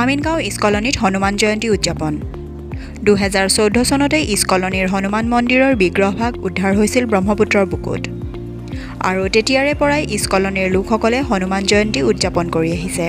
আমিনগাঁও ইষ্ট কলনীত হনুমান জয়ন্তী উদযাপন। দুহেজাৰ চৈধ্য চনতে ইষ্ট কলনীৰ হনুমান মন্দিৰৰ বিগ্ৰহভাগ উদ্ধাৰ হৈছিল ব্ৰহ্মপুত্ৰৰ বুকুত। আৰু তেতিয়াৰে পৰাই ইষ্ট কলনীৰ লোকসকলে হনুমান জয়ন্তী উদযাপন কৰি আহিছে।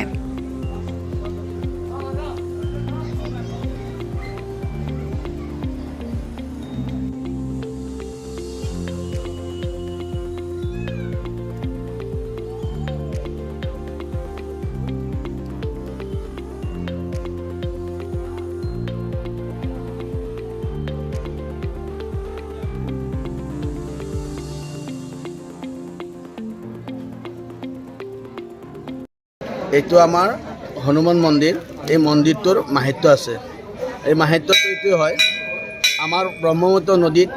এইটো আমাৰ হনুমান মন্দিৰ। এই মন্দিৰটোৰ মাহাত্য আছে। এই মাহাত্যটো এইটো হয়, আমাৰ ব্ৰহ্মপুত্ৰ নদীত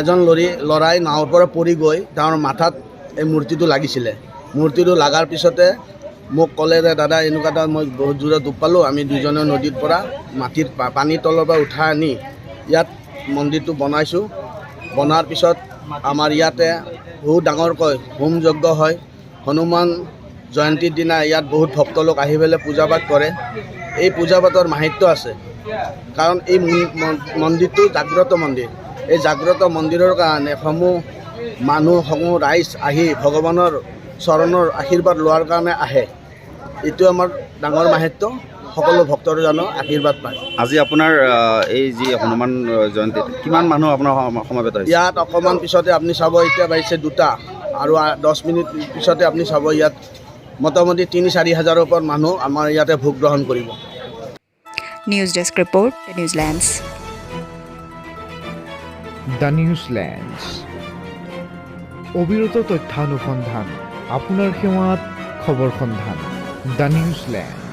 এজন লৰি, ল'ৰাই নাৱৰ পৰা পৰি গৈ তেওঁৰ মাথাত এই মূৰ্তিটো লাগিছিলে। মূৰ্তিটো লগাৰ পিছতে মোক ক'লে যে, দাদা, এনেকুৱা এটা মই বহুত দূৰত ডুব পালোঁ, আমি দুজনে নদীৰ পৰা মাটিৰ পানীৰ তলৰ পৰা উঠাই আনি ইয়াত মন্দিৰটো বনাইছোঁ। বনোৱাৰ পিছত আমাৰ ইয়াতে বহুত ডাঙৰকৈ হোম যজ্ঞ হয়। হনুমান জয়ন্তীৰ দিনা ইয়াত বহুত ভক্ত লোক আহি পেলাই পূজা পাঠ কৰে। এই পূজা পাঠৰ মাহাত্য আছে। কাৰণ এই মন- মন- মন্দিৰটো জাগ্ৰত মন্দিৰ। এই জাগ্ৰত মন্দিৰৰ কাৰণে সমূহ মানুহ সমূহ ৰাইজ আহি ভগৱানৰ চৰণৰ আশীৰ্বাদ লোৱাৰ কাৰণে আহে। এইটো আমাৰ ডাঙৰ মাহাত্য। সকলো ভক্তৰ জানো আশীৰ্বাদ পায়। আজি আপোনাৰ এই যি হনুমান জয়ন্তীত কিমান মানুহ আপোনাৰ সম- সমবেত হৈছে? ইয়াত অকণমান পিছতে আপুনি চাব এতিয়া বাঢ়িছে দুটা আৰু দহ মিনিট পিছতে আপুনি চাব ইয়াত মোটামুটি তিনি চাৰি হাজাৰৰ ওপৰত মানুহ আমাৰ ইয়াতে ভোগ গ্ৰহণ কৰিব। নিউজ ডেস্ক ৰিপৰ্ট দ্য নিউজিলেণ্ডছ। দ্য নিউজলেণ্ডছ। অবিৰত তথ্যানুসন্ধান আপোনাৰ সেৱাত খবৰ সন্ধান। দ্য নিউজলেণ্ড